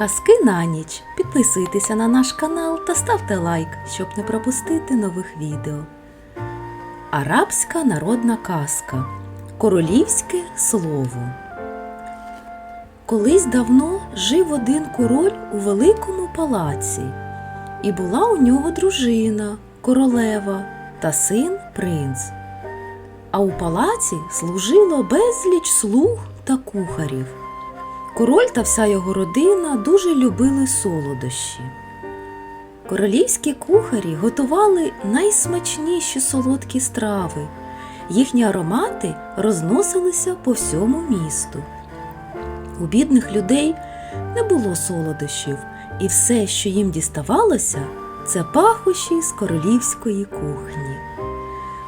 Казки на ніч. Підписуйтеся на наш канал та ставте лайк, щоб не пропустити нових відео. Арабська народна казка. Королівське слово. Колись давно жив один король у великому палаці, і була у нього дружина, королева та син принц. А у палаці служило безліч слуг та кухарів. Король та вся його родина дуже любили солодощі. Королівські кухарі готували найсмачніші солодкі страви. Їхні аромати розносилися по всьому місту. У бідних людей не було солодощів, і все, що їм діставалося, це пахощі з королівської кухні.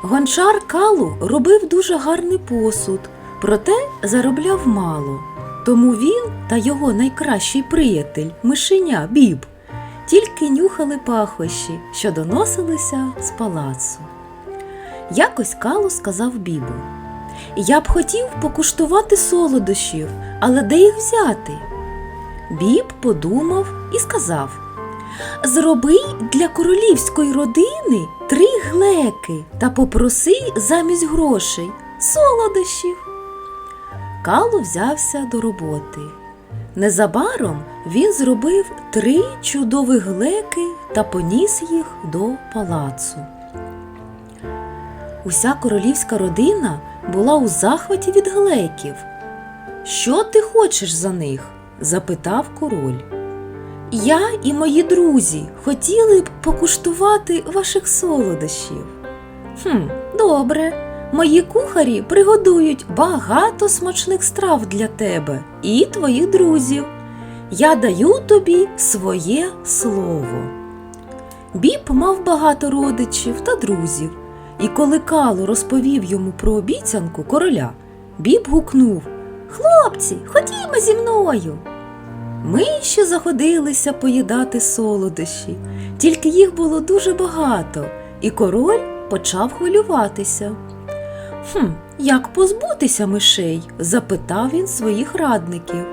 Гончар Калу робив дуже гарний посуд, проте заробляв мало. Тому він та його найкращий приятель, мишеня Біб, тільки нюхали пахощі, що доносилися з палацу. Якось Калу сказав Бібу: Я б хотів покуштувати солодощів, але де їх взяти? Біб подумав і сказав: Зроби для королівської родини три глеки та попроси замість грошей солодощів. Калу взявся до роботи. Незабаром він зробив три чудові глеки та поніс їх до палацу. Уся королівська родина була у захваті від глеків. Що ти хочеш за них? запитав король. Я і мої друзі хотіли б покуштувати ваших солодощів. Хм, добре. Мої кухарі приготують багато смачних страв для тебе і твоїх друзів. Я даю тобі своє слово. Біб мав багато родичів та друзів, і коли Кало розповів йому про обіцянку короля, Біб гукнув Хлопці, ходімо зі мною. Ми ще заходилися поїдати солодощі, тільки їх було дуже багато, і король почав хвилюватися. Хм, як позбутися мишей? запитав він своїх радників.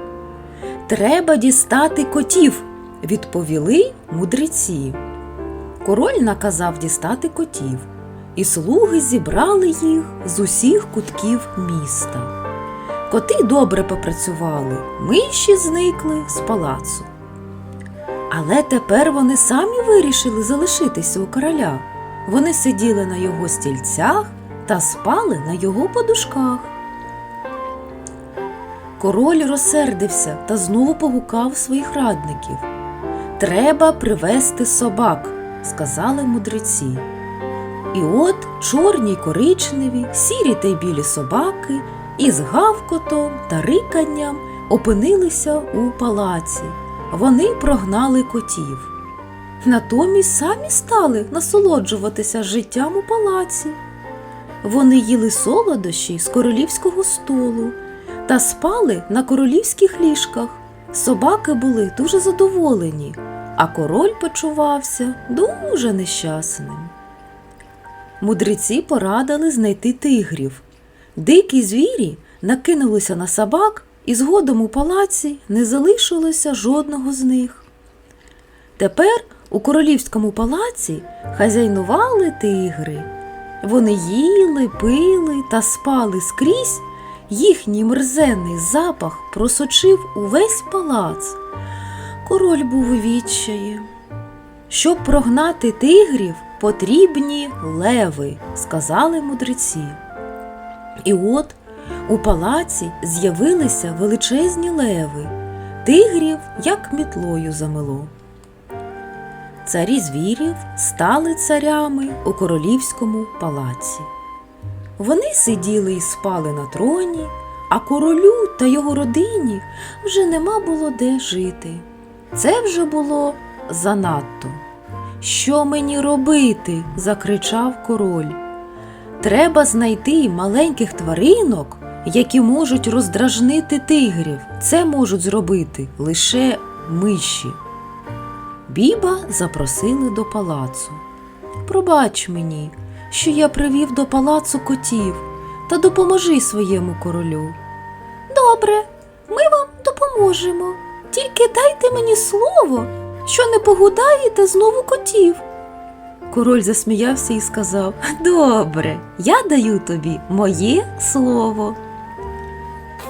Треба дістати котів, відповіли мудреці. Король наказав дістати котів, і слуги зібрали їх з усіх кутків міста. Коти добре попрацювали, миші зникли з палацу. Але тепер вони самі вирішили залишитися у короля. Вони сиділи на його стільцях та спали на його подушках. Король розсердився та знову погукав своїх радників. Треба привезти собак, сказали мудреці. І от чорні й коричневі, сірі та й білі собаки із гавкотом та риканням опинилися у палаці. Вони прогнали котів. Натомість самі стали насолоджуватися життям у палаці. Вони їли солодощі з королівського столу та спали на королівських ліжках. Собаки були дуже задоволені, а король почувався дуже нещасним. Мудреці порадили знайти тигрів. Дикі звірі накинулися на собак, і згодом у палаці не залишилося жодного з них. Тепер у королівському палаці хазяйнували тигри. Вони їли, пили та спали скрізь, їхній мерзенний запах просочив увесь палац. Король був у відчаї. Щоб прогнати тигрів, потрібні леви, сказали мудреці. І от у палаці з'явилися величезні леви, тигрів як мітлою замело. Царі звірів стали царями у королівському палаці. Вони сиділи і спали на троні, а королю та його родині вже нема було де жити. Це вже було занадто. Що мені робити? закричав король. Треба знайти маленьких тваринок, які можуть роздражнити тигрів. Це можуть зробити лише миші. Біба запросили до палацу. Пробач мені, що я привів до палацу котів, та допоможи своєму королю. Добре, ми вам допоможемо. Тільки дайте мені слово, що не погудаєте знову котів. Король засміявся і сказав: Добре, я даю тобі моє слово.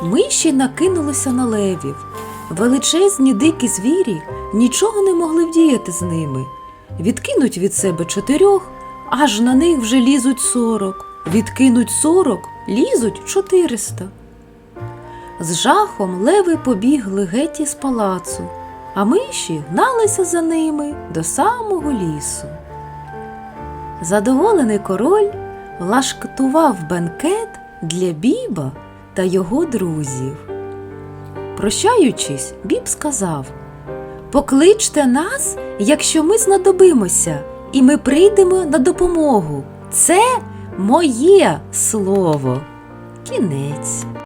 Миші накинулися на левів. Величезні дикі звірі нічого не могли вдіяти з ними. Відкинуть від себе чотирьох, аж на них вже лізуть сорок. Відкинуть сорок, лізуть чотириста. З жахом леви побігли геть із палацу, а миші гналися за ними до самого лісу. Задоволений король влаштував бенкет для Біба та його друзів. Прощаючись, Біб сказав Покличте нас, якщо ми знадобимося, і ми прийдемо на допомогу. Це моє слово. Кінець.